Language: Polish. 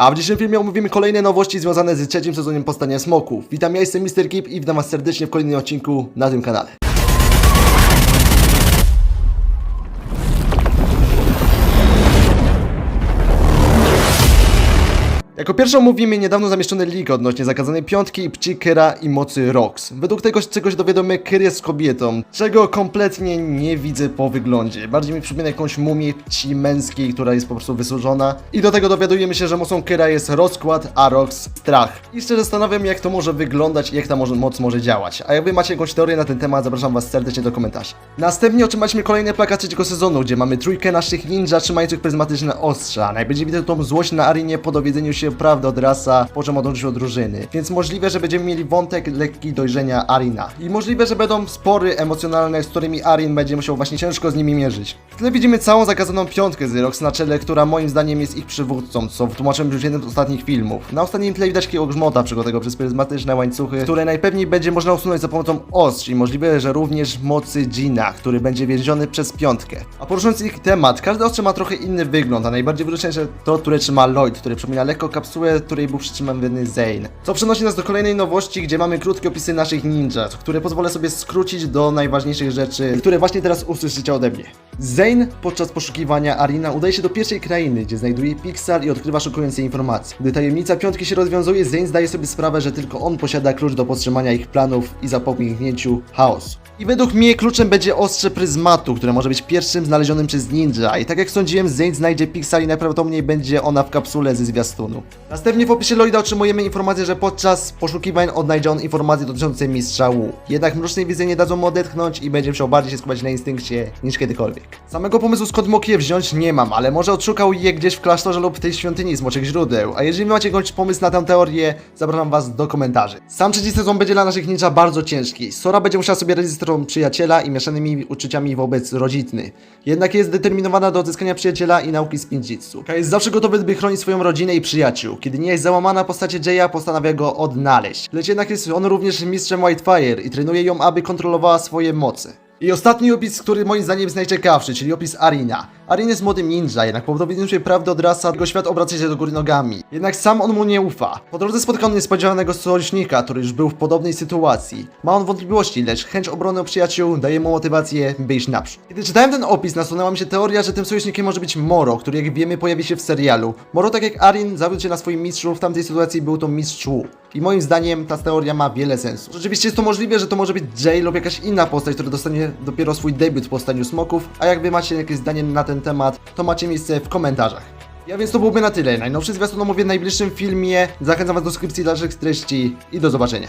A w dzisiejszym filmie omówimy kolejne nowości związane z trzecim sezonem Powstania Smoków. Witam, ja jestem Mr. Kip i witam was serdecznie w kolejnym odcinku na tym kanale. Jako pierwszą omówimy niedawno zamieszczony leak odnośnie zakazanej piątki, pci Kyra i mocy Rox. Według tego, czego się dowiadomy, Kyr jest kobietą, czego kompletnie nie widzę po wyglądzie. Bardziej mi przypomina jakąś mumię pci męskiej, która jest po prostu wysłużona. I do tego dowiadujemy się, że mocą Kyra jest rozkład, a Rox strach. I szczerze zastanawiam, jak to może wyglądać i jak ta moc może działać. A jak wy macie jakąś teorię na ten temat, zapraszam was serdecznie do komentarzy. Następnie otrzymaliśmy kolejny plakat trzeciego sezonu, gdzie mamy trójkę naszych ninja trzymających pryzmatyczne ostrza. Najbardziej widać tą złość na arenie po dowiedzeniu się prawdy od rasa, po czym odłączył od drużyny. Więc możliwe, że będziemy mieli wątek lekki dojrzenia Arina. I możliwe, że będą spory emocjonalne, z którymi Arin będzie musiał właśnie ciężko z nimi mierzyć. W tle widzimy całą zakazaną piątkę z na czele, która moim zdaniem jest ich przywódcą, co tłumaczyłem już w jednym z ostatnich filmów. Na ostatnim tle widać takiego grzmota przygotowanego przez pryzmatyczne łańcuchy, które najpewniej będzie można usunąć za pomocą ostrz i możliwe, że również mocy Gina, który będzie więziony przez piątkę. A poruszając ich temat, każde ostrze ma trochę inny wygląd, a najbardziej wyróżniające to, które trzyma Lloyd, który przypomina lekko kapsułę, której był przytrzymany Zane. Co przenosi nas do kolejnej nowości, gdzie mamy krótkie opisy naszych ninja, które pozwolę sobie skrócić do najważniejszych rzeczy, które właśnie teraz usłyszycie ode mnie. Zane podczas poszukiwania Arina udaje się do pierwszej krainy, gdzie znajduje Pixar i odkrywa szokujące informacje. Gdy tajemnica piątki się rozwiązuje, Zane zdaje sobie sprawę, że tylko on posiada klucz do powstrzymania ich planów i zapobiegnięciu chaosu. I według mnie kluczem będzie ostrze pryzmatu, które może być pierwszym znalezionym przez ninja. I tak jak sądziłem, Zane znajdzie Pixar i najprawdopodobniej będzie ona w kapsule ze zwiastunu. Następnie w opisie Lloyda otrzymujemy informację, że podczas poszukiwań odnajdzie on informacje dotyczące mistrza Wu. Jednak mroczne wizje nie dadzą mu odetchnąć i będzie musiał bardziej się skupiać na instynkcie niż kiedykolwiek. Samego pomysłu skąd mógł je wziąć nie mam, ale może odszukał je gdzieś w klasztorze lub w tej świątyni smoczych źródeł. A jeżeli macie jakąś pomysł na tę teorię, zapraszam was do komentarzy. Sam trzeci sezon będzie dla naszych ninja bardzo ciężki. Sora będzie musiała sobie radzić z przyjaciela i mieszanymi uczuciami wobec rodziny. Jednak jest zdeterminowana do odzyskania przyjaciela i nauki spinjitsu. Kai jest zawsze gotowy, by chronić swoją rodzinę i przyjaciół. Kiedy nie jest załamana postacie Jaya, postanawia go odnaleźć. Lecz jednak jest on również mistrzem Whitefire i trenuje ją, aby kontrolowała swoje moce. I ostatni opis, który moim zdaniem jest najciekawszy, czyli opis Arina. Arin jest młodym ninja, jednak po dowiedzeniu się prawdy od rasa, jego świat obraca się do góry nogami. Jednak sam on mu nie ufa. Po drodze spotyka on niespodziewanego sojusznika, który już był w podobnej sytuacji. Ma on wątpliwości, lecz chęć obrony przyjaciół daje mu motywację, by iść naprzód. Kiedy czytałem ten opis, nasunęła mi się teoria, że tym sojusznikiem może być Moro, który jak wiemy pojawi się w serialu. Moro tak jak Arin zawiódł się na swoim mistrzu, w tamtej sytuacji był to mistrz Wu. I moim zdaniem ta teoria ma wiele sensu. Rzeczywiście jest to możliwe, że to może być Jay lub jakaś inna postać, która dostanie dopiero swój debiut w powstaniu smoków, a jak wy macie jakieś zdanie na ten temat, to macie miejsce w komentarzach. Ja więc to byłoby na tyle. Najnowszy zwiastun omówię w najbliższym filmie. Zachęcam was do subskrypcji dalszych treści i do zobaczenia.